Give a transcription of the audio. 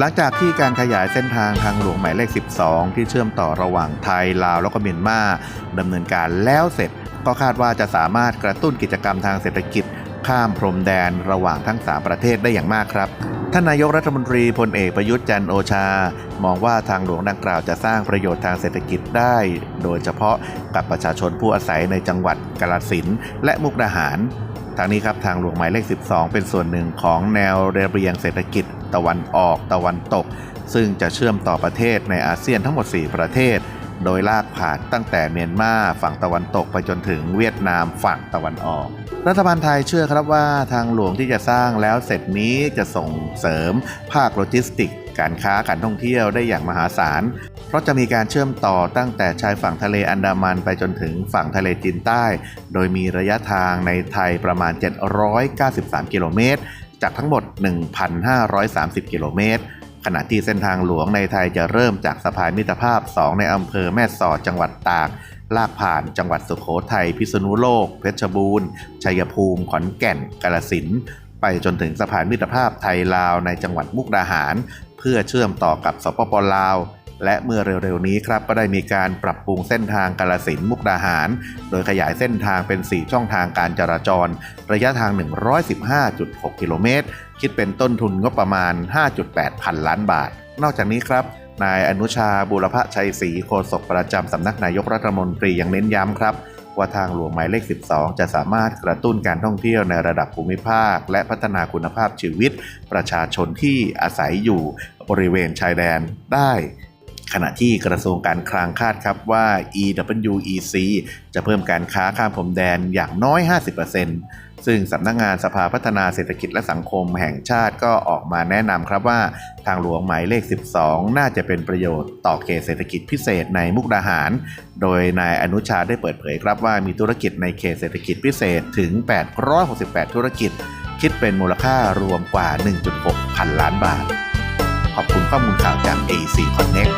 หลังจากที่การขยายเส้นทางทางหลวงหมายเลข 12 ที่เชื่อมต่อระหว่างไทย ลาวแล้วก็เมียนมาดำเนินการแล้วเสร็จ ก็คาดว่าจะสามารถกระตุ้นกิจกรรมทางเศรษฐกิจ ข้ามพรมแดนระหว่างทั้ง 3 ประเทศได้อย่างมากครับท่านนายกรัฐมนตรีพลเอกประยุทธ์จันโอชา มองว่าทางหลวงดังกล่าวจะสร้างประโยชน์ทางเศรษฐกิจได้ โดยเฉพาะกับประชาชนผู้อาศัยในจังหวัดกาฬสินธุ์และมุกดาหาร ทางนี้ครับทางหลวงหมายเลข 12 เป็นส่วนหนึ่งของแนวระเบียงเศรษฐกิจ ตะวันออกตะวันตก ซึ่งจะเชื่อมต่อประเทศในอาเซียนทั้งหมด 4 ประเทศ โดยลากผ่านตั้งแต่เมียนมาฝั่งตะวันตกไปจนถึงเวียดนามฝั่งตะวันออก รัฐบาลไทยเชื่อครับว่าทางหลวงที่จะสร้างแล้วเสร็จนี้จะส่งเสริมภาคโลจิสติก การค้าการท่องเที่ยวได้อย่างมหาศาล เพราะจะมีการเชื่อมต่อตั้งแต่ชายฝั่งทะเลอันดามันไปจนถึงฝั่งทะเลจีนใต้ โดยมีระยะทางในไทยประมาณ 793 กิโลเมตร จากทั้งหมด 1,530 กิโลเมตรขณะที่เส้นทางหลวงในไทยจะเริ่มจากสะพานมิตรภาพ 2 ในอำเภอแม่สอดจังหวัดตาก ลากผ่านจังหวัดสุขโขทัย พิษณุโลก เพชรบูรณ์ ชัยภูมิ ขอนแก่น กาฬสินธุ์ไปจนถึงสะพานมิตรภาพไทยลาวในจังหวัดมุกดาหาร เพื่อเชื่อมต่อกับสปปลาว และเมื่อเร็วๆนี้ครับก็ได้มีการปรับปรุงเส้นทางกาฬสินมุกดาหาร โดยขยายเส้นทางเป็น 4 ช่องทางการจราจร ระยะทาง 115.6 กิโลเมตร คิดเป็นต้นทุนงบประมาณ 5.8 พันล้านบาท นอกจากนี้ครับนายอนุชาบุรพชัยศรีโฆษกประจำสำนักนายกรัฐมนตรียังเน้นย้ำครับ ว่าทางหลวงหมายเลข 12 จะสามารถกระตุ้นการท่องเที่ยวในระดับภูมิภาค และพัฒนาคุณภาพชีวิต ประชาชนที่อาศัยอยู่บริเวณชายแดนได้ ขณะที่กระทรวงการคลังคาดครับว่า EWEC จะเพิ่มการค้าข้ามพรมแดนอย่างน้อย 50%ซึ่งสำนักงงานสภาพัฒนาเศรษฐกิจและสังคมแห่งชาติก็ออกมาแนะนำครับว่า ทางหลวงหมายเลข 12 น่าจะเป็นประโยชน์ต่อเขตเศรษฐกิจพิเศษในมุกดาหาร โดยนายอนุชาได้เปิดเผยครับว่ามีธุรกิจในเขตเศรษฐกิจพิเศษถึง 868 ธุรกิจ คิดเป็นมูลค่ารวมกว่า 1.6 พันล้านบาท ขอบคุณข้อมูลข่าวจาก AC Connect